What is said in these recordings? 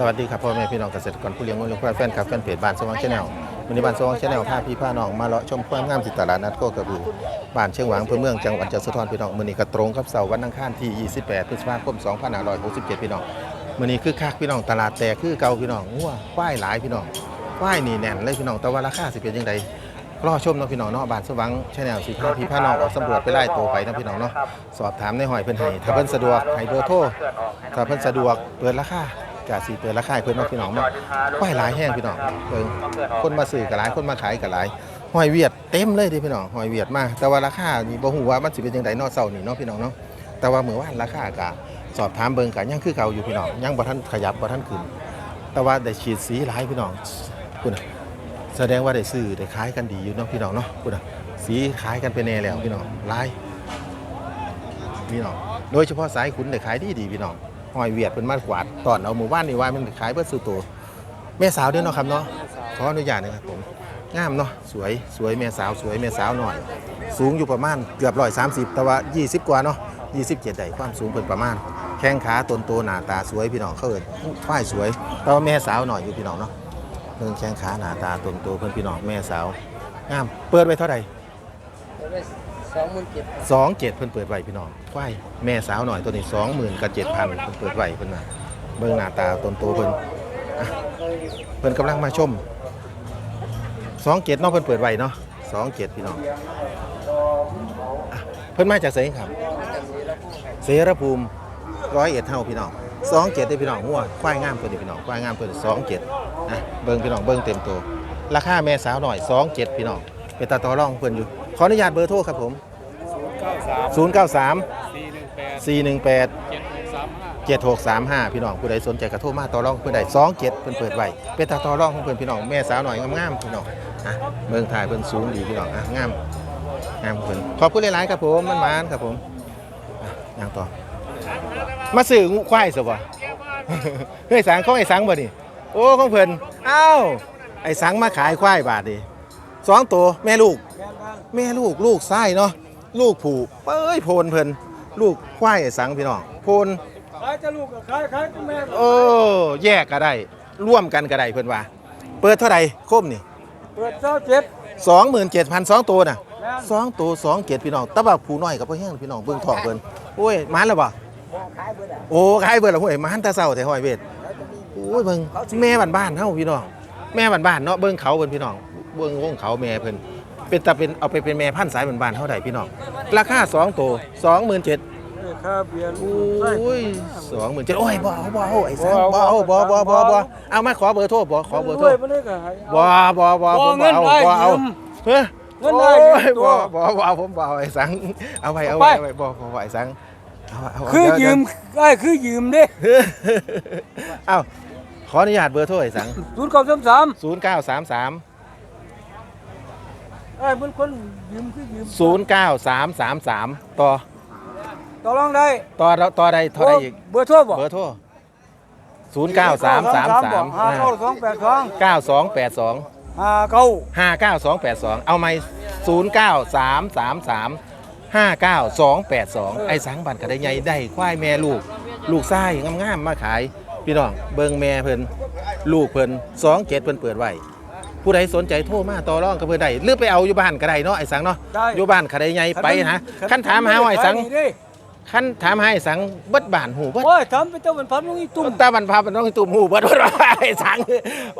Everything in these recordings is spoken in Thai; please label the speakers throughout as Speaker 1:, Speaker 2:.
Speaker 1: สวัสดีครับพ่อแม่พี่น้องเกษตรกรผู้เลี้ยงวัวเลี้ยงควายแฟนคลับแฟนเพจบ้านสว่างชาแนลวันนี้บ้านสว่างชาแนลพาพี่พาน้องมาเลาะชมความงามสิตลาดนัดโคกระบือบ้านเชียงหวางอำเภอเมืองจังหวัดจันทร์สุพรพี่น้องมื้อนี้ก็ตรงกับเสาร์วันอังคารที่ 28 พฤษภาคม 2567 พี่น้องมื้อนี้คือคักพี่น้องตลาดแตกคือเก่าพี่น้องงัวควายหลายพี่น้องควายนี่แน่นเลยพี่น้องแต่ว่าราคาสิเป็นจังไดรอชมเนาะพี่น้องเนาะบ้านสว่างชาแนลสิพาพี่พาน้องออกสำรวจไปไล่ตัวไปนะพี่น้องเนาะสอบถามในหอยเพิ่นให้ถ้าเพิ่นสะดวกให้เบอร์โทรถ้าเพิ่นสะดวกเปิดราคา กะสิเปิดราคาให้เพิ่นเนาะพี่น้องมาควายหลายแห้งพี่น้องเบิ่งคนมาซื้อก็หลายคนมาขายก็หลายหอยเวียดเต็มเลยเดิพี่น้องหอยเวียดมาแต่ว่าราคานี่บ่ฮู้ว่ามันสิเป็นจังไดเนาะเช้านี่เนาะพี่น้องเนาะแต่ว่ามื้อวานราคาก็สอบถามเบิ่งก็ยังคือเก่าอยู่พี่น้องยังบ่ทันขยับบ่ทันขึ้น แต่ว่าได้ฉีดสีหลายพี่น้องคุณน่ะแสดงว่าได้ซื้อได้ขายกันดีอยู่เนาะพี่น้องเนาะคุณน่ะสีขายกันไปแน่แล้วพี่น้องหลายพี่น้องโดยเฉพาะสายขุนได้ขายดีดีพี่น้อง หอยเวียดเป็นมากกวาดตอนเอาหมู่บ้านนี่ว่ามันขายเพื่อสู่ตัวแม่สาวด้อเนาะครับเนาะขออนุญาตนะครับผมงามเนาะสวยสวยแม่สาวสวยแม่สาวหน่อย สูงอยู่ประมาณเกือบร้อยสามสิบแต่ว่า20กว่าเนาะ27ได้ความสูงเป็นประมาณ แข้งขาตนโตหน้าตาสวยพี่น้องเขาเอินฝ้ายสวยแต่ว่าแม่สาวหน่อยอยู่พี่น้องเนาะเรื่องแข้งขาหน้าตาตนโตเพื่อนพี่น้องแม่สาวงามเปิดไว้เท่าไหร่
Speaker 2: สองหมื่นเจ็ด
Speaker 1: สองเจ็ดเพิ่นเปิดไว้พี่น้องควายแม่สาวหน่อยตัวนี้สองหมื่นกับเจ็ดพันเพิ่นเปิดไว้เพิ่นน่ะเบิ่งหน้าตาตนโตเพิ่นอะเพิ่นกำลังมาชมสองเจ็ดเนาะเพิ่นเปิดไว้เนาะสองเจ็ดพี่น้องอะเพิ่นมาจากไสครับ เสรภูมิร้อยเอ็ดเท่าพี่น้องสองเจ็ดได้พี่น้องหัวควายงามตัวนี้พี่น้องควายงามตัวนี้สองเจ็ดอะเบิ่งพี่น้องเบิ่งเต็มตัวราคาแม่สาวหน่อยสองเจ็ดพี่น้องเป็นตาต่อรองเพิ่นอยู่ขออนุญาตเบอร์โทรครับผม
Speaker 2: ศูนย์เก้าสาม
Speaker 1: 093
Speaker 2: สี่หนึ่งแปด
Speaker 1: 418
Speaker 2: เจ็ดหกสามห้า
Speaker 1: 7635พี่น้องผู้ใดสนใจกระโทรมาต่อรองเพิ่นได้27เพิ่นเปิดไว้เป็นตาต่อรองของเพิ่นพี่น้องแม่สาวหน่อยงามๆพี่น้องอะเมืองถ่ายเพิ่นสูงดีพี่น้องอะงามงามเพิ่นขอบคุณหลายๆครับผมมันมานครับผมอะยังต่อ มาซื้องูควายซะบ่เฮ้ยสังของไอ้สังบ่นี่โอ้ของเพิ่นอ้าวไอ้สังมาขายควายบาทดิสองตัวแม่ลูก แม่ลูกลูกไส้เนาะ ลูกผูเป้ยโพนเพิ่นลูกควายไอ้สังพี่น้องโพน
Speaker 2: ขายจะลูกกับขายขายก็แม่
Speaker 1: เออแยกก็ได้ ร่วมกันก็ได้เพิ่นว่า เปิดเท่าไหร่คมนี่
Speaker 2: เปิดเจ้าเจ็ด
Speaker 1: สองหมื่นเจ็ดพันสองตัวน่ะ
Speaker 2: แม่น
Speaker 1: สองตัวสองเจ็ดพี่น้องแตะบักผูน้อยกับพ่อแห้งพี่น้องเบิ่งทองเพิ่นโอ้ยมันแล้วบ่โอ้ขายเบิดแล้วห้วยมันแตาเศร้าแต่ห้อยเวทโอ้ยเบิ่งแม่บ้านๆเฮาพี่น้องแม่บ้านๆเนาะเบิ่งเขาเพิ่นพี่น้องเบิ่งวงเขาแม่เพิ่น เป็นตาเป็นเอาไปเป็นแม่พันธุ์สายบ้านๆเท่าใดพี่น้องราคาสองตัวสองหมื่นเจ็ด
Speaker 2: ค่าเบียร์
Speaker 1: โอ้ยสองหมื่นเจ็ดโอ้ยบ่เอาบ่เอาไอ้สังบ่เอาบ่บ่บ่บ่เอามาขอเบอร์โทรบ่ขอเบอร์โทร
Speaker 2: ด้วยมันเลยก็ให้
Speaker 1: บ่บ่บ่ผมบ่เอาบ่เอาเฮ้ย
Speaker 2: เงิน
Speaker 1: โอ้
Speaker 2: ได้
Speaker 1: ย
Speaker 2: ยืมตัว
Speaker 1: บ่บ่บ่เอาผมบ่เอาไอ้สังเอาไว้เอาไว้เอาไว้บ่บ่บ่ไอ้สังเอาเอาเอา
Speaker 2: คือ
Speaker 1: เดี๋ว
Speaker 2: ยืมไอ้คือยืมเด้
Speaker 1: เดี๋ยวเอาขออนุญาตเบอร์โทรไอ้สัง
Speaker 2: ศูนย์เก้าสามสาม
Speaker 1: 0933
Speaker 2: ไอ้มันคนยืมคือยืม
Speaker 1: 09333 ต่อ
Speaker 2: ต่อรองได้
Speaker 1: ต่อต่อใดเท่าใดอีก
Speaker 2: เบอร์โทรบ่
Speaker 1: เบอร์โทร093333
Speaker 2: ห้าเก้าสองแปดสอง
Speaker 1: 9282
Speaker 2: ห้าเก้า
Speaker 1: 59282 เอาไหม09333 59282 ไอ้สังบันกระไดใหญ่ได้ควายแม่ลูก ลูกไส้งามๆมาขาย พี่น้องเบิงแม่เพิ่นลูกเพิ่น27เพิ่นเปิดไว้ ผู้ใดสนใจโทรมาต่อรองกับเพิ่นได้หรือไปเอาอยู่บ้านก็ได้เนาะไอ้สังเนาะ
Speaker 2: ได้
Speaker 1: อยู่บ้านกระไดใหญ่ไปนะคันถามหาว่าไอ้สัง
Speaker 2: ขายนี่เด้
Speaker 1: คันถามหาไอ้สังเบิดบ้านหูเบิด
Speaker 2: โอ้ยทำเป็นเจ้าเป็นพันลุงอีตุ้ม
Speaker 1: ตาบันพาเป็นน้องตุ่มหูเบิดว่าไอ้สัง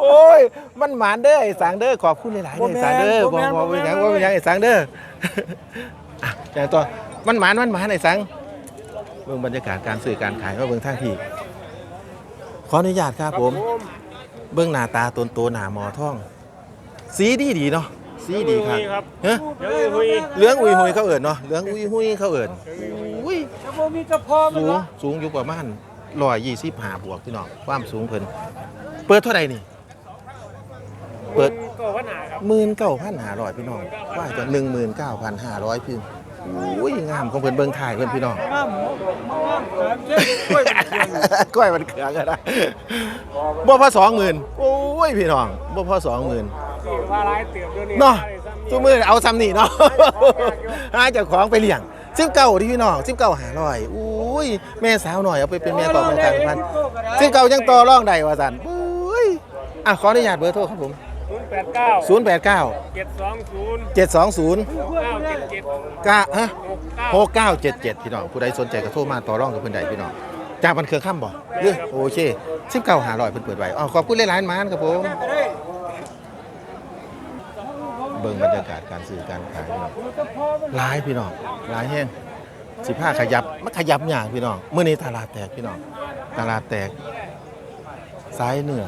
Speaker 1: โอ้ย มันหมานเด้อไอ้สังเด้อขอบคุณหลายๆเด้อไอ้สังเด้อบ่บ่เป็นหยังบ่เป็นหยังไอ้สังเด้ออะอย่างต่อมันหมานมันหมานไอ้สังเบิ่งบรรยากาศการซื้อการขายว่าเบิ่งทางที่ขออนุญาตครับผม เบิ่งหน้าตาตนโตหน้าหมอท่อง สีดีดีเนาะสีดีครับเฮ้ย
Speaker 2: เดี๋ยวคุย
Speaker 1: เหลืองอุยหุยเขาเอิ้นเนาะเหลืองอุยหุยเขาเอิ้นอุ้ย
Speaker 2: จะบ่มีกระเพาะมัน
Speaker 1: สูง
Speaker 2: ละ
Speaker 1: สูงอยู่ประมาณร้อยยี่สิบห้าบวกพี่น้องความสูงเพิ่นเปิดเท่าไหร่นี่ เปิด
Speaker 2: ก็วัดหนาครับ
Speaker 1: หมื่นเก้าพันห้าร้อยพี่น้องว่าจะหนึ่งหมื่นเก้าพันห้าร้อยพี่อุ้ยงามของเพิ่นเบิ่งถ่ายเพิ่นพี่น้อง
Speaker 2: งามงามแถมเจ๊กล้วยเป็นเครื่อง
Speaker 1: กล้วยมันเขืองกันนะบ่พอสองหมื่นโอ้ยพี่น้องบ่พอสองหมื่น
Speaker 2: ที่ว่าร้ายเติบเดี๋ยวนี้
Speaker 1: เนาะทุกมือเอาซ้ำนี่เนาะหาเจ้าของไปเลี้ยงสิบเก้าที่พี่น้องสิบเก้าหาร้อยอุ้ยแม่สาวหน่อยเอาไปเป็นแม่กองแม่การพันสิบเก้ายังต่อร่องได้ว่าสันอุ้ยอะขออนุญาตเบอร์โทรครับผม
Speaker 2: ศูนย์แปดเก้า
Speaker 1: 0 8 9
Speaker 2: เจ็ดสองศูนย์
Speaker 1: 7 2 0
Speaker 2: เก้าเจ็ดเจ็ด
Speaker 1: 9ฮะ6 9 7 7 พี่น้องผู้ใดสนใจก็โทรมาต่อรองกับเพิ่อนใดพี่น้องจากมันเครือค่ำบ่เด้อโอเคสิบเก้าหาร้อยเพิ่นเปิดไว้อ๋อขอบคุณหลายๆมานครับผม เบิ่งบรรยากาศการซื้อการขายพี่น้องหลายพี่น้องหลายแห้งสิผ้าขยับมันขยับอย่างพี่น้องเมื่อนี้ตลาดแตกพี่น้องตลาดแตกสายเหนือ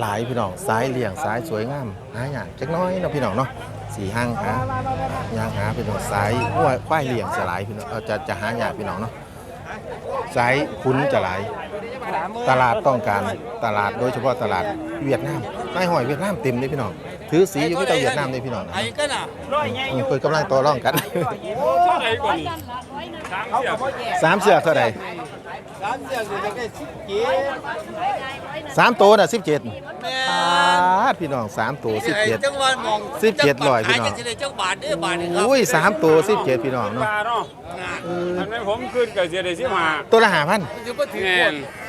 Speaker 1: หลายพี่น้องสายเหลี่ยงสายสวยงามหาอย่างจักน้อยเนาะพี่น้องเนาะสี่ห้างหายางหาพี่น้องสายห้วยควายเหลี่ยงจะหลายพี่น้องเออจะจะหาอย่างพี่น้องเนาะสายคุ้นจะหลาย ตลาดต้องการตลาดโดยเฉพาะตลาดเวียดนามนายหอยเวียดนามเต็มเลยพี่น้อง ถือสีอยู่ที่ตะเวียดนามเลยพี่น้อง
Speaker 3: ไอ้ก็น่ะ
Speaker 1: อืมเปิดกำลังต่อรองกัน
Speaker 2: เท่าไหร่ก่อนสามเสีย
Speaker 1: สามเสือกเท่าไหร่
Speaker 3: สามเสียงอยู่ในใกล้สิบเกีย
Speaker 1: สามตัวน่ะสิบเจ็ด
Speaker 3: แม่
Speaker 1: พี่น้องสามตัวสิบเจ็ด
Speaker 3: จังหวัดมอง
Speaker 1: สิบเจ็ดร้อยพี่น้อง
Speaker 3: ขายจังสิได้จังบาทเด้อบาทนี่ครับ
Speaker 1: อุ้ยสามตัวสิบเจ็ดพี่น้องเนาะ
Speaker 2: ปลาเนาะทำไมผมขึ้นกับเสียได้สิบห้า
Speaker 1: ตัวละห้าพัน
Speaker 3: จะบ่ถือ
Speaker 2: แน่
Speaker 3: คน
Speaker 2: น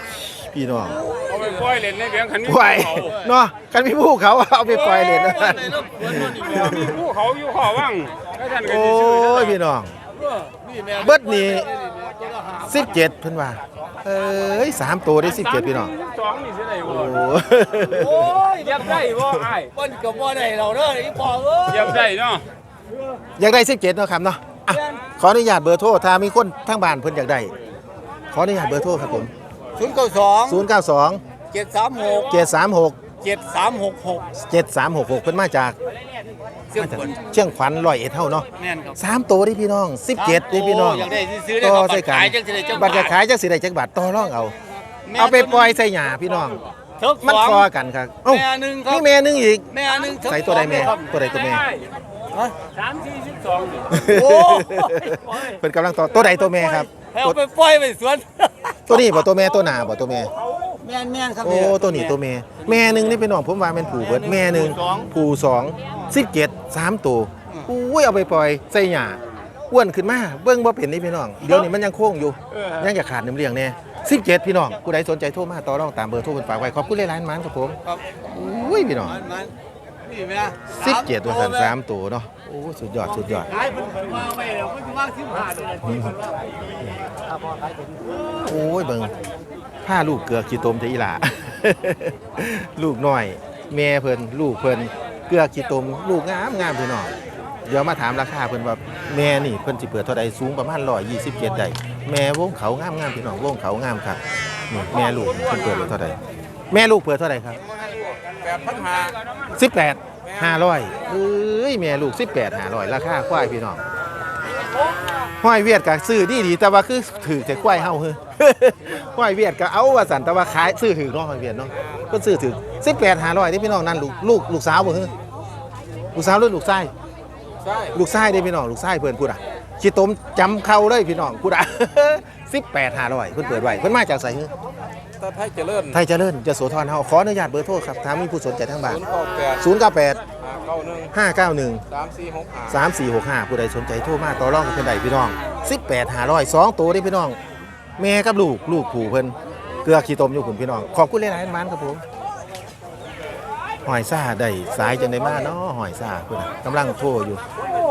Speaker 1: พี่น้อง
Speaker 2: เอาไปปล่อยเล่นในเบียงคันนี้
Speaker 1: ไหวเนาะกันพี่ผู้เขาเอาไปปล่อยเลยนะ
Speaker 3: ในรถสวนมันนี่แม่
Speaker 2: มีผู้เขาอยู่ขอว่างก็ท่านก็
Speaker 1: โอ้
Speaker 2: สิซื้อย
Speaker 1: พี่น้อง
Speaker 3: นี่แม่
Speaker 1: เบิดนี่สิบเจ็ดเพิ่นว่าเอ้ยสามตัวได้สิบเจ็ดพี่น้อง
Speaker 2: สองนี่สิได้บ่
Speaker 1: โอ้
Speaker 3: โอ้ย
Speaker 2: เหยับได้บ่อ้าย
Speaker 3: เปิ้นก็บ่ได้เราเด้ออีพ่อเอ้ย
Speaker 2: เหยับได้เนาะ
Speaker 1: อยากได้สิบเจ็ดเนาะครับเนาะอะขออนุญาตเบอร์โทรถ้ามีคนทั้งบ้านเพิ่นอยากได้ขออนุญาตเบอร์โทรครับผม
Speaker 3: ศูนย์เก้าสอง
Speaker 1: 092
Speaker 3: เจ็ดสามหก
Speaker 1: 736
Speaker 3: เจ็ดสามหกหก
Speaker 1: 7366เพิ่นมาจาก
Speaker 3: เสียง
Speaker 1: มาจาก
Speaker 3: คน
Speaker 1: เชียงขวัญร้อยเอ็ดเท่าเนาะ
Speaker 3: แม่นครับ
Speaker 1: สามตัวดิพี่น้อง17ดิพี่น้อง
Speaker 3: โอยากได้ซื้อได้
Speaker 1: ต่
Speaker 3: ค
Speaker 1: อ
Speaker 3: รับ
Speaker 1: ใส่กัน
Speaker 3: ขายจังสิได้จัง
Speaker 1: บัตรจะขายจังสิได้จักบาทต่อรองเอา
Speaker 3: แม่
Speaker 1: เอาไปปล่อยใส่หญ้าพี่น้อง
Speaker 3: เทิก
Speaker 1: มัน
Speaker 3: สอง
Speaker 1: คอกันครับเอ้า
Speaker 3: แม่หนึ่งครับ
Speaker 1: นี่แม่หนึงอีก
Speaker 3: แม่หนึ่งเทิก
Speaker 1: ใส่ตัวใดแม่
Speaker 3: ครับ
Speaker 1: ตัวใดตัวแม่
Speaker 3: ฮะ
Speaker 2: สามสี่สิบสองนี่
Speaker 3: โอ้ย
Speaker 1: เพิ่นกำลังต่อตัวใดตัวแม่ครับ
Speaker 3: ให้เอาไปปล่อยไปสวน
Speaker 1: ตัวนี้บ่ตัวแม่ตัวหน้าบ่ตัวแม่
Speaker 3: แม่นแม่นครับ
Speaker 1: โอ้ตัวนี้ตัวแม่ แม่หนึงนี่พี่น้องผมว่าแม่นผูเบิดแม่หนึงผูสอง17สามตัวอุ้ยเอาไปปล่อยใส่หญ้าอ้วนขึ้นมาเบิ่งบ่เป็นนี่พี่น้องเดี๋ยวนี้มันยังโค้งอยู่
Speaker 2: เออ
Speaker 1: ยังจะขาดน้ำเลี้ยงแน่17พี่น้องผู้ใดสนใจโทรมาต่อรองตามเบอร์โทรเพิ่นฝากไว้ขอบคุณหลายๆมันครับผม
Speaker 3: ครับ
Speaker 1: อุ้ยพี่น้อง
Speaker 3: มัน มันนี่แม่
Speaker 1: 17ตัวสันสามตัวเนาะโอ้สุดยอดสุดยอด
Speaker 3: ขายเพิ่นเพิ่นว่าไว้แล้วเพิ่นว่าสิบห้าเดือน
Speaker 1: โอ้ยเบิ่งผ้าลูกเกลือขี้ตมจะอีหล่าลูกน้อย แม่เพิ่นลูกเพิ่นเกลือขี้ตมลูกงามงามพี่น้องเดี๋ยวมาถามราคาเพิ่นว่าแม่นี่เพิ่นสิเปิดเท่าใดสูงประมาณ127ได้แม่วงเขางามงามพี่น้องวงเขางามครับนี่แม่ลูกเพิ่นเปิดไว้เท่าใดแม่ลูกเปิดเท่าใดครับ
Speaker 3: แปดพันห้า
Speaker 1: สิบแปดห้าร้อยเอ้ยแม่ลูกสิบแปดห้าร้อยราคาควายพี่น้องห้อยเวียดกับซื้อดีดีแต่ว่าคือถือแต่ควายเฮาเฮ้ห้อยเวียดก็เอาว่าสันแต่ว่าขายซื้อถือเนาะห้อยเวียดเนาะก็ซื้อถือสิบแปดห้าร้อยที่พี่น้องนั่นลูกลูกลูกสาวบ่เฮ้ลูกสาวหรือลูกชาย
Speaker 3: ใช่
Speaker 1: ลูกชายเด้พี่น้องลูกชายเพิ่นพูดอะขี้ต้มจำเข้าเลยพี่น้องพูดอะสิบแปดห้าร้อยเพิ่นเปิดไว้เพิ่นมาจากไสเฮ้
Speaker 3: ตาไทยเจริญ
Speaker 1: ไทยเจริญจะโสธรเฮาขออนุญาตเบอร์โทรครับถ้ามีผู้สนใจทางบ้าน
Speaker 3: ศูนย์เก้าแปด
Speaker 1: 098
Speaker 3: ห้าเก้าหนึ่ง
Speaker 1: 591
Speaker 3: สามสี่หกห้า
Speaker 1: 3465 ผู้ใดสนใจโทรมาต่อรองกับเพิ่นได้พี่น้อง 18 500 2ตัวเด้พี่น้อง แม่กับลูกลูกผูเพิ่นเกลือขี้ตมอยู่คุณพี่น้อง ขอบคุณหลายๆมันครับผมหอยซ่าได้สายจังได้มาเนาะหอยซ่าเพิ่นน่ะกำลังโทรอยู่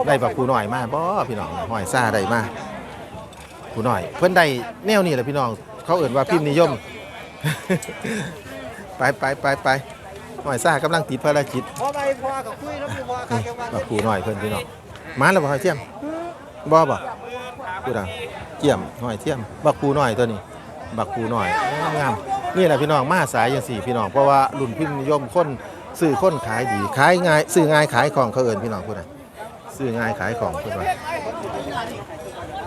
Speaker 1: ได้บักผู้น้อยมาบ่พี่น้องหอยซ่าได้มาผู้น้อย เพิ่นได้แนวนี้แหละพี่น้อง เขาเอิ่นว่าพิมพ์นิยม ไปไปไปไปหอยซ่ากำลังติดภารกิจ
Speaker 3: พอไปพอกับคุยแล้วพี่พอ
Speaker 1: นี่บักคูหน่อยเพิ่นพี่น้องมาแล้วบ่หอยเทียมบ่บ่กูดังเทียมหอยเทียม บักคูหน่อยตัวนี้ บักคูหน่อยงามนี่แหละพี่น้องมาสายจังสี่พี่น้องเพราะว่ารุ่นพิมพ์นิยมคนซื้อคนขายดีขายง่ายซื้อง่ายขายของเขาเอิ้นพี่น้องพูดน่ะซื้อง่ายขายของพูดว่า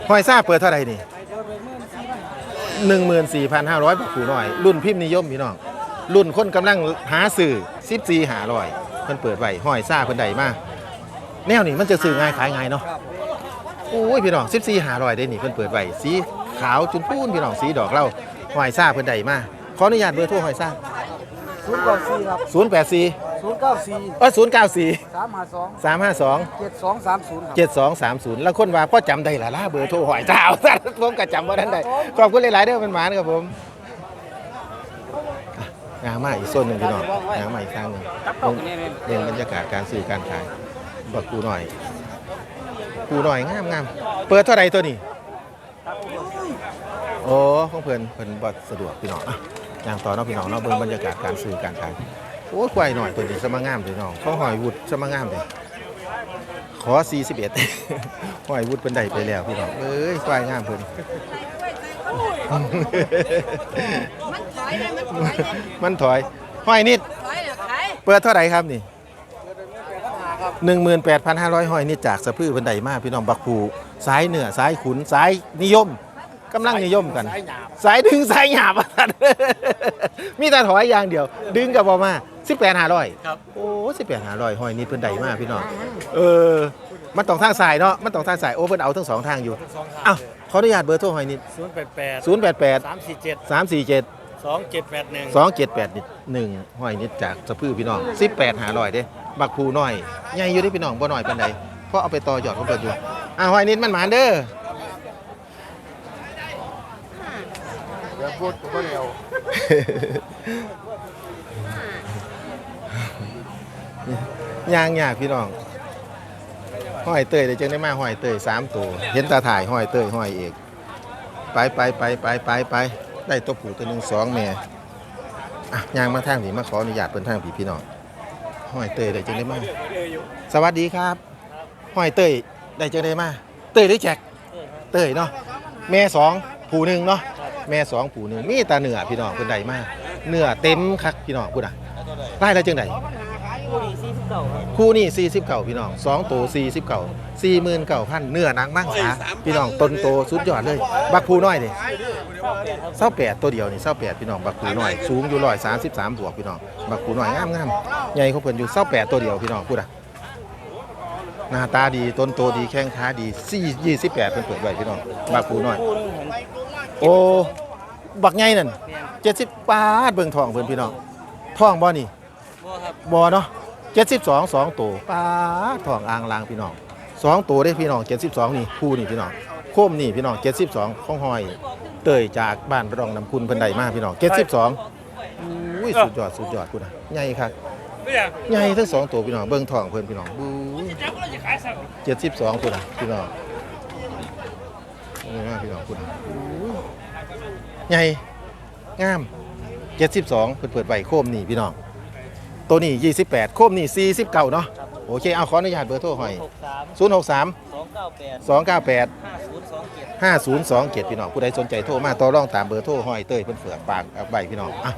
Speaker 1: หอยซ่าเปิดเท่าไหร่นี่ 14,500บักคูหน่อย รุ่นพิมพ์นิยมพี่น้อง รุ่นคนกำลังหาสื่อ14หาร้อยเพิ่นเปิดไว้ห้อยซ่าเพิ่นได้มาแนวนี้มันจะซื้อง่ายขายง่ายเนาะโอ้ยพี่น้อง14หาร้อยได้นี่เพิ่นเปิดไว้สีขาวจุนปูนพี่น้องสีดอกเหล้าห้อยซ่าเพิ่นได้มาขออนุญาตเบอร์โทรห้อยซ่า
Speaker 3: ศูนย์เก้าสี่ครับ
Speaker 1: 084
Speaker 3: ศูนย์เก้าสี่
Speaker 1: เออศูนย์เก้าสี่
Speaker 3: สามห้าสอง
Speaker 1: สามห้าสอง
Speaker 3: เจ็ดสองสามศูนย์ครับ
Speaker 1: เจ็ดสองสามศูนย์แล้วคนว่าพ่อจำได้ละล่ะเบอร์โทรหอยเจ้า ผมก็จำว่าท่านได้ขอบคุณหลายๆเด้อเป็นหมานครับผมอะงามมากอีกโซนหนึ่งพี่น้องงามมากอีกทางหนึ่งเรื่องบรรยากาศการซื้อการขายบอกกูหน่อยกูหน่อยงามงามเปิดเท่าไหรตัวนี้โอ้ของเพิ่นเพิ่นบ่สะดวกพี่น้องอะย่างต่อเนาะพี่น้องเนาะเบิ่งบรรยากาศการซื้อการขาย โอ้ยควายหน่อยเพิ่นสิสมางามพี่น้องเขาหอยวุฒสมางามเลยขอ41หอยวุฒเป็นได้ไปแล้วพี่น้องเอ้ยควายงามเพิ่น
Speaker 4: มันถอยได้มันถอยได้
Speaker 1: มันถอยหอยนิด
Speaker 4: ถอยแล้วขาย
Speaker 1: เปิดเท่าไหร่ครับนี่18,500หอยนิดจากสะพือเพิ่นได้มาพี่น้องบักผูสายเหนือสายขุนสายนิยมกำลังนิยมกัน สายดึงสายหยาบว่าซั่นมีแต่ถอยอย่างเดียว ดึงกับบ่มา 18,500ครับ โอ้18,500หอยนิดเพิ่นได้มาพี่น้องเออ มันต้องทางสายเนาะมันต้องทางสายโอ้เพิ่นเอาทั้งสองทางอยู่อ้าวขออนุญาตเบอร์โทรหอยนิด
Speaker 2: ศูนย์แปดแปด
Speaker 1: 088
Speaker 2: สามสี่เจ็ด
Speaker 1: 347
Speaker 2: สองเจ็ดแปดหนึ่ง
Speaker 1: 278นิด1หอยนิดจากสะพือพี่น้อง18,500เด้ บักผูน้อยใหญ่อยู่เด้พี่น้องบ่น้อยปานใดเพราะเอาไปต่อยอดของเพิ่นอยู่อ่าหอยนิดมันหมานเด้อ
Speaker 3: เดี๋ยวพูดก็เร็ว
Speaker 1: ย่างยากพี่น้องห้อยเตยเดี๋ยวจึงได้มาห้อยเตยสามตัวเห็นตาถ่ายห้อยเตยห้อยเอกไปไปไปไปไปไปได้ตัวผูตัวหนึ่งสองแม่อะย่างมาทางผีมาขออนุญาตเป็นทางผีพี่น้องห้อยเตยเดี๋ยจึงได้มาสวัสดีครับห้อยเตยได้จึงได้มาเตยหรือแจกเตยเนาะแม่สองผูหนึ่งเนาะแม่สองผูหนึ่งมีตาเหนือพี่น้องเป็นใดมาเนื้อเต็มคักพี่น้องพูดอะได้แล้วจึงได คู่นี่ 40เก่าพี่น้อง2โต40เก่า40,000เก่าพันเนื้อหนังมังสาพี่น้องต้นโตสุดยอดเลย บักผูน้อยนี่เศร้าแปดตัวเดียวนี่เศร้าแปดพี่น้องบักผูน้อยสูงอยู่ร้อยสามสิบสามบวกพี่น้องบักผูน้อยงามงามใหญ่เขาเพิ่นอยู่เศร้าแปดตัวเดียวพี่น้องพูดอะหน้าตาดีต้นโตดีแข้งขาดีสี่ยี่สิบแปดเพิ่นเปิดไว้พี่น้องบักผูน้อยโอ้บักใหญ่นั่นเจ็ดสิบบาทเบิ่งทองเพิ่นพี่น้องทองบ่นี่ บอเนาะเจ็ดสิบสองสองตัวป้าดทองอ่างลางพี่น้องสองตัวได้พี่น้องเจ็ดสิบสองนี่คู่นี่พี่น้องโคมนี่พี่น้องเจ็ดสิบสองของหอย เตยจากบ้านรองน้ำคุณเพิ่นใดมาพี่น้องเจ็ดสิบสองอุ้ยสุดยอดสุดยอดคุณนะใหญ่ครับใหญ่ทั้งสองตัวพี่น้องเบิ้งทองเพิ่นพี่น้องบูเจ็ดสิบสองคุณนะพี่น้องนี่มากพี่น้องคุณนะอู้ใหญ่งามเจ็ดสิบสองเพิ่นเปิดใบโคมนี่พี่น้อง ตัวนี้ 28 โคมนี่ 49 เนาะโอเค เอาขออนุญาตเบอร์โทรหอย 063
Speaker 2: สองเก้าแปด
Speaker 1: 298
Speaker 2: ห้าศูนย์สองเจ็ด
Speaker 1: 5027 พี่น้อง ผู้ใดสนใจโทรมาต่อรองตามเบอร์โทรหอยเต้ยเพิ่นเฟือกปากเอาใบพี่น้องอะ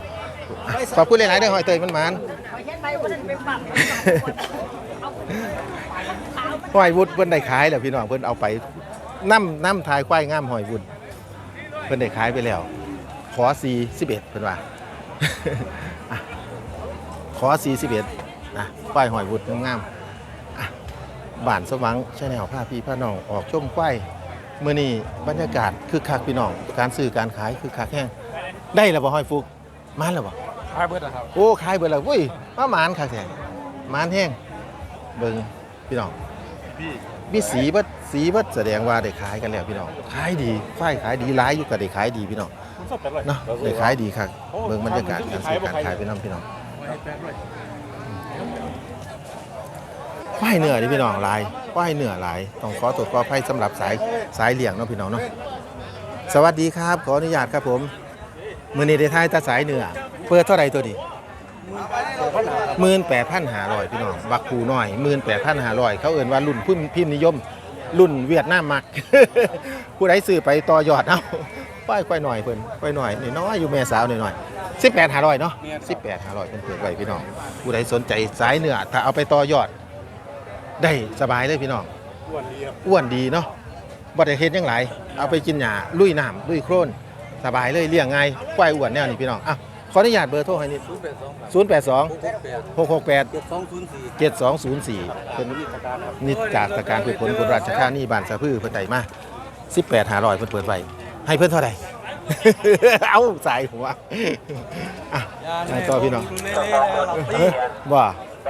Speaker 1: อะขอบคุณหลายๆเด้อหอยเต้ยมันหมาน
Speaker 4: เขาเห็นใบวันนั้นเป็นฝัก
Speaker 1: หอยวุฒเพิ่นได้ขายแล้วพี่น้องเพิ่นเอาไปน้ำน้ำทายควายงามหอยวุฒเพิ่นได้ขายไปแล้ว ขอ41เพิ่นว่าอะ ขอ 41นะควายหอยวุฒงามๆอะบ้านสว่างชาแนลพาพี่พาน้องออกชมควายมื้อนี้บรรยากาศคึกคักพี่น้อง การซื้อการขายคึกคักแห้งได้แล้วบ่หอยฟุกมาแล้วบ่
Speaker 3: ขายเบิดนะครับ
Speaker 1: โอ้ขายเบิดแล้วอุ้ยมาหมานคักแท้หมานแห้งเบิ่งพี่น้องมีสีเบิดสีเบิดแสดงว่าได้ขายกันแล้วพี่น้องขายดีฝ้ายขายดีหลายอยู่ก็ได้ขายดีพี่น้องเนาะได้ขายดีครับเบิ่งบรรยากาศการซื้อการขายพี่น้องพี่น้อง ฝ้ายเหนือนี่พี่น้องหลายฝ้ายเหนือหลายต้องขอตรวจขออภัยสำหรับสายสายเหลี่ยงเนาะพี่น้องเนาะสวัสดีครับ ขออนุญาตครับผมมื้อนี้ได้ทายตาสายเหนือเปิดเท่าไรตัวดีหมื่นแปดพันหาร้อยพี่น้องบักคูหน้อยหมื่นแปดพันหาร้อยเขาเอ่นว่ารุ่นพิมพ์พิมพ์นิยม รุ่นเวียดนามมักผู้ใดซื้อไปต่อยอดเอา ป้ายควายหน่อยเพิ่นควายหน่อยน้อยๆอยู่แม่สาวหน่อยๆสิบแปดหาร้อยเนาะสิบแปดหาร้อยเพิ่นเปิดไว้พี่น้องผู้ใดสนใจสายเนื้อถ้าเอาไปต่อยอด ได้สบายเลยพี่น้องอ้วนดีเนาะบ่ได้เฮ็ดหยังหลายเอาไปกินหญ้าลุยน้ำลุยโคลนสบายเลยเลี้ยงง่ายควายอ้วนแนวนี้พี่น้องอะขออนุญาตเบอร์โทรให้นิด
Speaker 3: ศูนย์แปดสอง
Speaker 1: 082
Speaker 3: หกหกแปด
Speaker 1: 668
Speaker 3: เจ็ดสองศูนย์สี่
Speaker 1: 7204เป็น
Speaker 3: วิทยาการครับ
Speaker 1: นิจจากตะการพืชผลกุราชธานีบ้านสะพือเพิ่นได้มา18 500เพิ่นเปิดไว้ ให้เพิ่นเท่าใดเอาสายหัวอะให้ต่อพี่น้องเอ้ยว่า
Speaker 3: ไป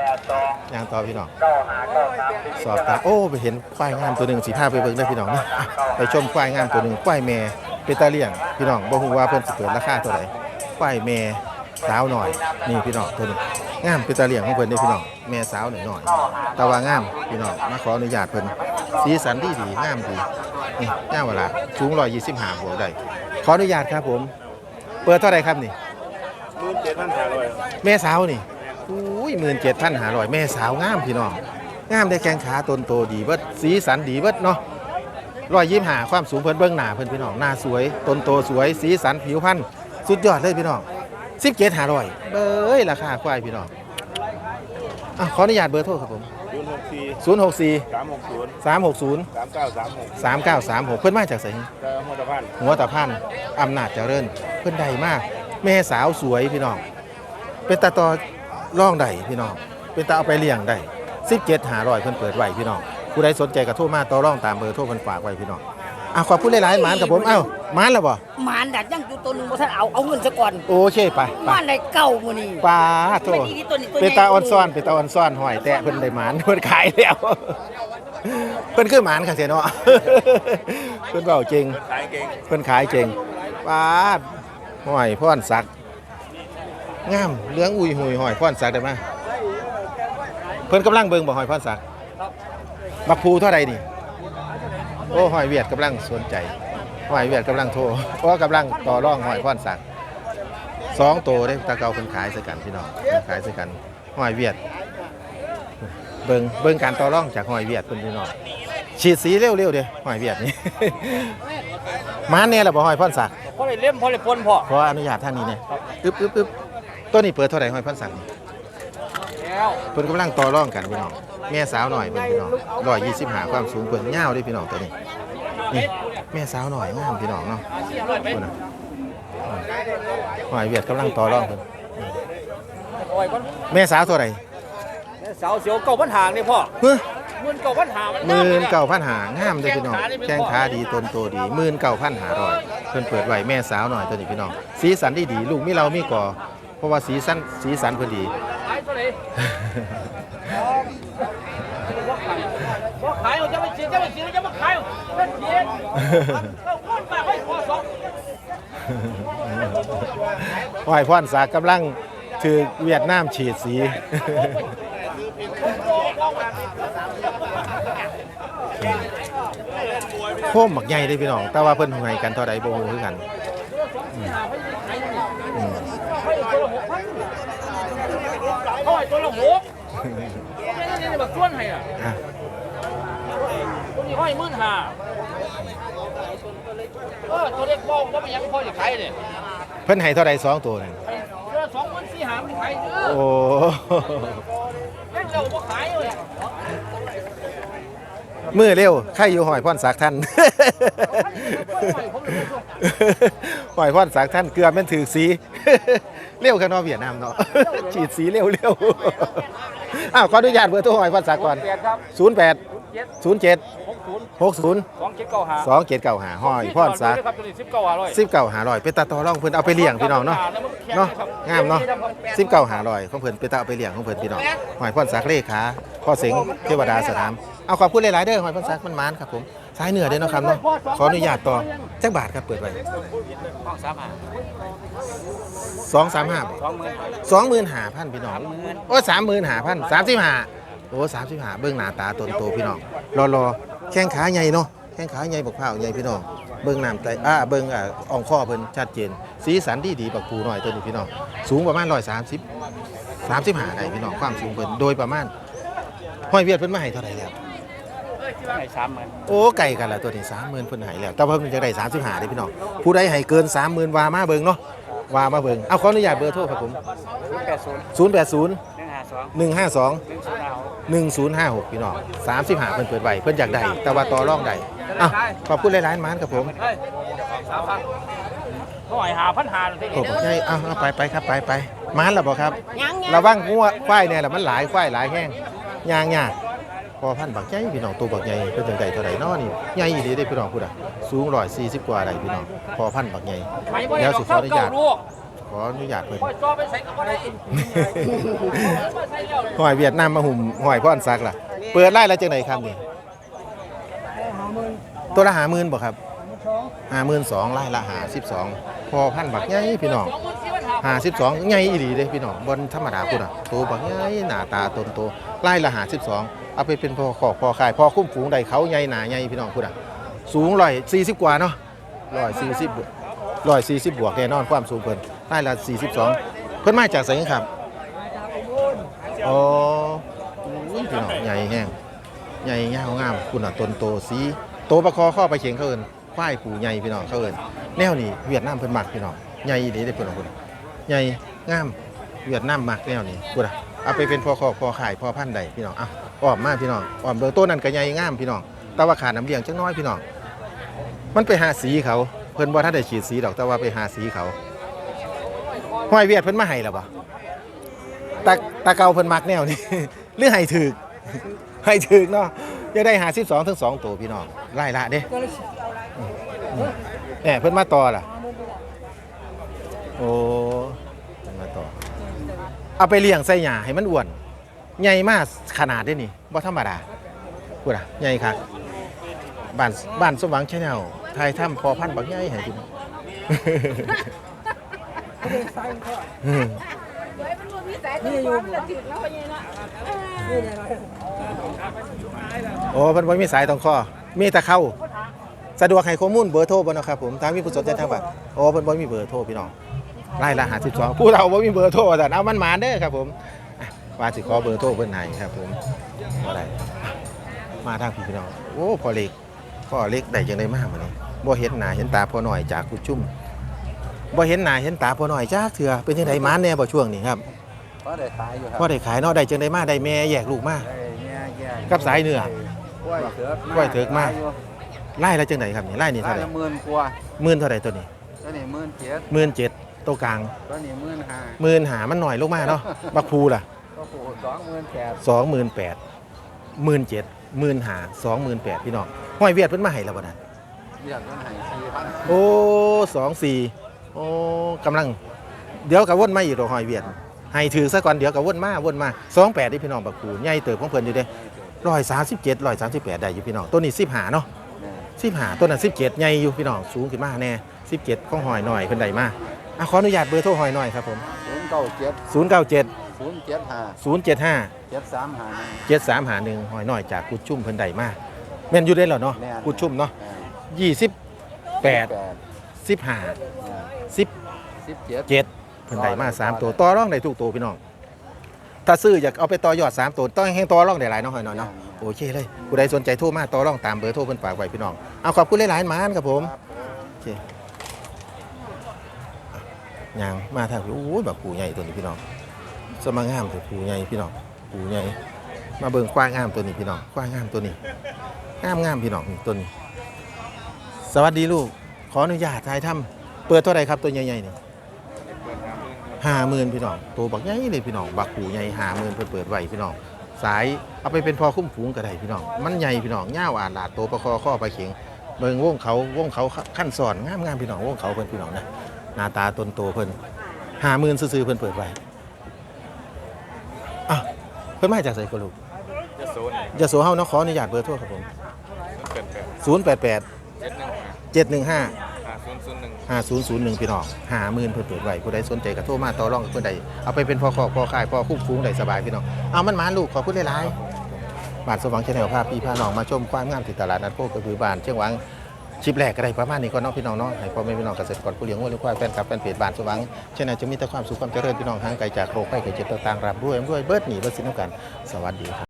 Speaker 1: ย่างต่อพี่น้องสอบตามโอ้ไปเห็นควายงามตัวหนึ่งสีผ้าไปเบิ่งได้อพี่น้องนะอะไปชมควายงามตัวหนึ่งควายแม่เป็นตาเลี้ยงพี่น้องบ่ฮู้ว่าเพิ่นสิเปิดราคาเท่าไหร่ควายแม่สาวหน่อยนี่พี่น้องตัวนี้งามเป็นตาเลี้ยงของเพิ่นได้อพี่น้องแม่สาวหน่อยหน่อยๆแต่ว่างามพี่น้องมาขออนุญาตเพิ่นสีสันดีดีงามดี นี่งามเวลาสูง125บวกได้ขออนุญาตครับผม เปิดเท่าไหร่ครับนี่
Speaker 3: รุ่นเจ็ดพันห้าร้อย
Speaker 1: แม่สาวนี่อุ้ยหมื่นเจ็ดพันหาร้อยแม่สาวงามพี่น้องงามได้แกงขาตนโตดีเบิดสีสันดีเบิดเนาะร้อยยิ้มหาความสูงเพิ่นเบื้องหน้าเพิ่นพี่น้องหน้าสวยตนโตสวยสีสันผิวพรรณสุดยอดเลยพี่น้องสิบเจ็ดหาร้อยเบ้ยราคาควายพี่น้องอะขออนุญาตเบอร์โทรครับผม
Speaker 3: รุ่นหกสี่
Speaker 1: ศูนย์หกสี่
Speaker 3: สามหกศูนย์
Speaker 1: สามหกศูนย์
Speaker 3: สามเก้าสามหก
Speaker 1: สามเก้าสามหกเพิ่นมาจากไส
Speaker 3: เจ้าหัวตะพัน
Speaker 1: หัวตะพันอำนาจเจริญ เพิ่นใดมาก แม่สาวสวยพี่น้อง เป็นตาต่อร่องใดพี่น้อง เป็นตาเอาไปเลี้ยงได้17หาร้อยเพิ่นเปิดไว้พี่น้อง ผู้ใดสนใจก็โทรมาต่อร่องตามเบอร์โทรเพิ่นฝากไว้พี่น้อง อะขอบคุณหลายๆหมานกับผมเอ้าหมานแล้วบ่
Speaker 4: หมานดัดยังอยู่ตัวหนึงบ่ทันเอาเอาเงินซะก่อน
Speaker 1: โอเคไปไป
Speaker 4: บ้านได้เก่ามื้อนี้
Speaker 1: ปลาโท
Speaker 4: ไม่ดีตัวนี้ตัวใหญ่
Speaker 1: เป็นตาออนซ่อนเป็นตาออนซ่อนหอยแตะเพิ่นได้หมาน เพิ่นขายแล้วเพิ่นคือหมานค่ะเสียเนาะเพิ่นเว้าจริง
Speaker 3: ขายเก่ง
Speaker 1: เพิ่นขายเก่งปาดหอยพ่อนสักงามเหลืองอุยหุยหอยพ่อนสักได้มาเพิ่นกำลังเบิ่งบ่หอยพ่อนสักบักภูเท่าใดนี่ โอ้หอยเวียดกำลังสนใจหอยเวียดกำลังโทรเพราะว่ากำลังต่อรองหอยพ่อนสักสองโตได้ตะเกาเพิ่นขายใส่กันพี่น้องเพิ่นขายใส่กันหอยเวียด เบิ่งเบิ่งการต่อรองจากหอยเวียดเพิ่นพี่น้องฉีดสีเร็วๆเด้หอยเวียดนี่มาแน่ละบ่หอยพ่อนสัก
Speaker 2: พอได้เล่มพอได้ปนพ่อ
Speaker 1: ขออนุญาตท่านนี้เนี่ยอึ๊บอึ๊บอึ๊บตัวนี้เปิดเท่าไหร่หอยพ่อนสักนี่
Speaker 2: แล้ว
Speaker 1: เพิ่นกำลังต่อรองกันพี่น้อง แม่สาวหน่อยเพิ่นพี่น้องร้อยยี่สิบหาความสูงเพิ่นยาวเด้วยพี่น้องตัวนี้นี่แม่สาวหน่อยงามพี่น้องเนาะคนน่ะหอยเวียดกำลังต่อรองเพิ่น
Speaker 2: โอ้ยก่อน
Speaker 1: แม่สาวเท่าไหร่
Speaker 2: สาวเสียวเก่าปัญหานี่พ่อ
Speaker 1: เฮ้ย
Speaker 2: หมื่นเก่าปัญหามัน
Speaker 1: หมื่นเก้าพันหางามเลยพี่น้องแข้งขาดีต้นโตดีหมื่นเก้าพันหาร้อยเพิ่นเปิดไว้แม่สาวหน่อยตัวนี้พี่น้องสีสันดีดีลูกมีเรามีก่อ เพราะว่าสีสันสีสันพิ่นดี
Speaker 2: ขายเท่าไหร่บ่ขายเอาจะไปเสียจะไปเสียจะมาขายเล่นเสียเอาคนฝากไว้ขอสอง
Speaker 1: หอยพรสากกำลังถือเวียดนามฉีดสี โค้มบักใหญ่เลยพี่น้อง แต่ว่าเพิ่นให้กันเท่าใดบ่ฮู้คือกัน
Speaker 2: ตัวละหกนี่นี่นี่แบบส่วนให้อะ
Speaker 1: อะ
Speaker 2: ตัวนี้ห้หมื่นห้าเออตัวเล็กพ่อก็ไม่ยังพ่อจะขายเลย
Speaker 1: เพิ่นให้เท่าใดสองตัวนั่น
Speaker 2: เดือสองพันสี่หาม่ขายเออ
Speaker 1: โอ้
Speaker 2: เล่นเร็วก็ขายเลย
Speaker 1: มือเร็วใครอยู่หอยพรสักท่าน หอยพรสักท่านเกลือแม่นถือสี เร็วกันเนาะเวียดนามเนาะ ฉีดสีเร็วเร็วๆอ้าวขออนุญาตเบอร์โทรหอยพรสักก่อน
Speaker 2: แปดครับ
Speaker 1: 08
Speaker 2: เจ็ด
Speaker 1: 07
Speaker 2: หกศูนย์
Speaker 1: 60
Speaker 2: สองเจ็ดเก้าหา
Speaker 1: สองเกตเก่าหาห้อยพ่อนซัก
Speaker 2: ครับตัวนี้สิบเก้าหาร้อย
Speaker 1: สิบเก่าหาลอยเป็นตาตอร่องเพิ่นเอาไปเลี้ยงพี่น้องเนาะเนาะงามเนาะสิบเก่าหาลอยของเพิ่นเป็นตาเอาไปเลี้ยงของเพิ่นพี่น้องหอยพ่อนซักเลขาพ่อเสงเทวดาสนามเอาขอบคุณหลายๆเด้อหอยพ่อนซักมันมานครับผมสายเหนือเด้อเนาะครับเนาะขออนุญาตต่อจักบาทครับเปิดไว้
Speaker 2: ห้องสามหา
Speaker 1: สองสามห้า
Speaker 2: สองหมื่น
Speaker 1: สองหมื่นห้าพันพี่น้องโอ้สามหมื่นห้าพันสามสิบห้า โอ้สามสิบห้าเบื้องหน้าตาตนโตพี่น้องรอรอแข้งขาใหญ่เนาะแข้งขาใหญ่บักเผาใหญ่พี่น้องเบื้องหน้าใจอ่าเบื้องอ่อ่งข้อเพิ่นชัดเจน สีสันดีดีบักปูหน่อยตัวนี้พี่น้องสูงประมาณร้อยสามสิบสามสิบห้าได้พี่น้องความสูงเพิ่นโดยประมาณห้อยเวียดเพิ่นมาให้เท่าไหร่แล้ว
Speaker 2: ไก่สามหมื่น
Speaker 1: โอ้ไก่กันละตัวนี้สามหมื่นเพิ่นให้แล้วแต่เพิ่นจะได้สามสิบห้าได้พี่น้องผู้ใดให้เกินสามหมื่นวามาเบิ่งเนาะว่ามาเบิ่งเอาขออนุญาตเบอร์โทรครับผม
Speaker 2: 080 080 สอง
Speaker 1: หนึ่งห้าสอง
Speaker 2: หนึ่งศูนย์ห้าหก
Speaker 1: พี่น้องสามสิบหาเพิ่นเปิดไวเพิ่นอยากได้แต่ว่าต่อรองได้อะขอบคุณหลายๆมานกับผม
Speaker 2: เขาหอยหาพันหาเลย
Speaker 1: ขอบคุใช่เอาาไปไปครับไปไปมานหรอบอกครับระวังงัวควายเนี่ยแหละมันหลายควายหลายแห้งยางยางพอพันบักใหญ่พี่น้องตัวบักใหญ่เป็นตังไดเท่าไหร่น้อนี่ใหญ่ดีหลีได้พี่น้องพูดอะสูงร้อยสี่สิบกว่าได้พี่น้องพอพันบักใหญ่เดี๋ยวสิขออนุญา ขออนุญาตเพิ่น
Speaker 2: ปล่อยจอไปใส่กับบ่ได้มาใส่แล้ว
Speaker 1: หอยเวียดนามมาหุ่มหอยพ่อนซักล่ะ เปิดไล่แล้วจังไหนครับนี่ตัวละหาหมื่นบ่ครับหาหมื่นสองไล่ละหาสิบสองพอพันบักใหญ่พี่น้อง
Speaker 2: สองหมื่นสี่พันห้า
Speaker 1: หาสิบสองใหญ่อีหลีเด้พี่น้องบนธรรมดาพุ่นอะโตบักใหญ่หน้าตาตนโตไล่ละหาสิบสองเอาไปเป็นพอขอกพอขายพอคุ้มฝูงใดเขาใหญ่หนาใหญ่พี่น้องพุ่นอะสูงร้อยสี่สิบกว่าเนาะร้อยสี่สิบร้อยสี่สิบบวกแน่นอนความสูงเพิ่น ไล่ละสี่สิบสองเพิ่นมาจากไสครับอ๋ออุ้ยพี่น้องใหญ่แห้งใหญ่ยาวงามคุณอะตนโตสีโตประคอข้อไปเขียงเขาเอินควายผูใหญ่พี่น้องเขาเอินแนวนี้เวียดนามเพิ่นมักพี่น้องใหญ่ดีเด้พี่น้องพุ่นใหญ่งามเวียดนามมักแนวนี้พูดอะเอาไปเป็นพอคอพอขายพอพันธุ์ใดพี่น้องอะอ้อมมาพี่น้องอ้อมเบอร์ต้นนั้นก็ใหญ่งามพี่น้องแต่ว่าขาดน้ำเลี้ยงจังน้อยพี่น้องมันไปหาสีเขาเพิ่นบ่ทันได้ฉีดสีดอกแต่ว่าไปหาสีเขา ห้อยเวียดเพิ่นมาให้แล้วบ่ตาตาเก่าเพิ่นมักแนวนี้หรือให้ถึกให้ถึกเนาะจะได้หา12ถึง2ตัวพี่น้องไล่ละเด้อืมอืมแหน่เพิ่นมาต่อล่ะ โอ้จังมาต่อ เอาไปเลี้ยงใส่หญ้าให้มันอ้วนใหญ่มากขนาดได้นี่บ่ธรรมดาพูดอะใหญ่ครับบ้านบ้านสมหวังชาแนลไทยถ้ำพอพันบักใหญ่ให้พี่น้อง อืม
Speaker 5: ไว้มันบ่มีสายตะกอนมันจะถึงแล้วพ่อใหญ่เนาะ
Speaker 1: โอ้เพิ่นบ่มีสายตรงคอมีแต่เข้า สะดวกให้ข้อมูลเบอร์โทรบ่เนาะครับผมทางมีผู้สนใจทางบ้านโอ้เพิ่นบ่มีเบอร์โทรพี่น้องไล่ละ52ผู้เฒ่าบ่มีเบอร์โทรแต่เอามันมาเด้อครับผมอะว่าสิขอเบอร์โทรเพิ่นให้ครับผมบ่ได้มาทางพี่พี่น้องโอ้พ่อเล็กพ่อเล็กได้จังได๋มามื้อนี้บ่เห็นหน้าเห็นตาพ่อน้อยจากกุดชุ่ม บ่เห็นหน้าเห็นตาพ่อน้อยจักเทื่อเป็นจังได๋มาแน่บ่ช่วงนี้ครับ
Speaker 3: ก็ได้ขายอยู่ครับ
Speaker 1: พ่อได้ขายเนาะได้จังได๋มาได้แม่แยกลูกมา
Speaker 3: ได้เนี่ยแย่
Speaker 1: กับสายเนื้อ
Speaker 3: กล้วยเถิก
Speaker 1: กล้วยเถิกมาไล่ละจังได๋ครับนี่ไล่นี่
Speaker 3: ได้
Speaker 1: เท่าไหร่
Speaker 3: ละหมื่นกว่า
Speaker 1: หมื่นเท่าไหร่ตัวนี้
Speaker 3: ตัวนี้หมื่นเจ็ด
Speaker 1: หมื่นเจ็ดตัวกลาง
Speaker 3: ตัวนี้หมื่นห้า
Speaker 1: หมื่นหามันหน่อยลงมาเนาะบักพูล่ะ
Speaker 3: ก็โหสองหมื่นแปด
Speaker 1: สองหมื่นแปดหมื่นเจ็ดหมื่นหาสองหมื่นแปดพี่น้องห้อยเวียดเพิ่นมาให้แล้วบ่นะ
Speaker 3: เรียกเงินให้สี่พัน
Speaker 1: โอ้สองสี่ โอ้กำลัง เดี๋ยวกับวนมาอีกดอกห้อยเวียดให้ถือซะก่อนเดี๋ยวกับวนมาวนมาสองแปดที่พี่น้องบักพูใหญ่เติบของเพิ่นอยู่เด้ร้อยสามสิบเจ็ดร้อยสามสิบแปดได้อยู่พี่น้องตัวนี้สิบหาเนาะสิบหาตัวนั้นสิบเจ็ดใหญ่อยู่พี่น้องสูงขึ้นมาแน่สิบเจ็ดของหอยหน่อยเพิ่นได้มาอะขออนุญาตเบอร์โทรหอยหน่อยครับผม
Speaker 3: ศูนย์เก้าเจ็ด
Speaker 1: ศูนย์เก้าเจ็ด
Speaker 3: ศูนย์เจ็ดห้า
Speaker 1: ศูนย์เจ็ดห้า
Speaker 3: เจ็ดสามห้าหนึ่ง
Speaker 1: เจ็ดสามหาหนึ่งหอยน้อยจากกุดชุ่มเพิ่นใดมาแม่นอยู่ได้แล้วเนาะ
Speaker 3: แน่
Speaker 1: กุดชุ่มเนาะยี่สิบแปดสิบห้า สิบ
Speaker 3: สิบเจ็ด
Speaker 1: เจ็ดเพิ่นใดมาสามตัวต่อร่องได้ทุกตัวพี่น้อง ถ้าซื้ออยากเอาไปต่อยอดสามตัวต้องให้ต่อร่องได้หลายเนาะหอยน้อยเนาะโอเคเลยผู้ใดสนใจโทรมาต่อร่องตามเบอร์โทรเพิ่นฝากไว้พี่น้องเอาขอบคุณหลายๆหมานครับผมโอเคยางมาทางพี่โอ้ยแบบปูใหญ่ตัวนี้พี่น้องสมางามตัวปูใหญ่พี่น้องปูใหญ่มาเบิ่งควายงามตัวนี้พี่น้องควายงามตัวนี้งามงามพี่น้องนี่ตัวนี้ สวัสดีลูกขออนุญาตถ่ายทำ เปิดเท่าไหรครับตัวใหญ่ๆนี่ห้าหมื่นพี่น้อง ตัวบักใหญ่เลยพี่น้องบักหูใหญ่ห้าหมื่นเปิดเปิดไว้พี่น้อง สายเอาไปเป็นพอคุ้มฝูงก็ได้พี่น้อง มันใหญ่พี่น้องย่าวอาดลาดโตประคอข้อไปเขียงเบิ่งวงเขาวงเขาขั้นสอนงามงามพี่น้องวงเขาเพิ่นพี่น้องนะหน้าตาตนโตเพิ่นห้าหมื่นซื้อๆเพิ่นเปิดไว้อะเพิ่นมาจากไสก็ลูก
Speaker 3: จะโซน
Speaker 1: ยาโสเฮาเนาะขออนุญาตเบอร์โทรครับผม
Speaker 3: เกินแปด
Speaker 1: 0 8 8
Speaker 3: เจ็ดหนึ่งห้า
Speaker 1: 7 5001 พี่น้องหาหมื่นเพิ่นเปิดไว้ผู้ใดสนใจก็โทรมาต่อรองกับเพิ่นใดเอาไปเป็นพอคอพอขายพอคุ้มฟูงได้สบายพี่น้องเอามันมาลูกขอบคุณหลายๆบ้านสว่างแชนแนลพาพี่พาน้องมาชมความงามที่ตลาดนัดโคกระบือบ้านเชียงหวังชิปแรกก็ได้ประมาณนี้ก็น้องพี่น้องเนาะให้พ่อแม่พี่น้องเกษตรกรผู้เลี้ยงวัวเลี้ยงควายแฟนคลับแฟนเพจบ้านสว่างแชนแนลจะมีแต่ความสุขความเจริญพี่น้องห่างไกลจากโรคภัยไข้เจ็บต่างๆรับด้วยด้วยเบิดหนีเบิดสิ้นกันสวัสดีครับ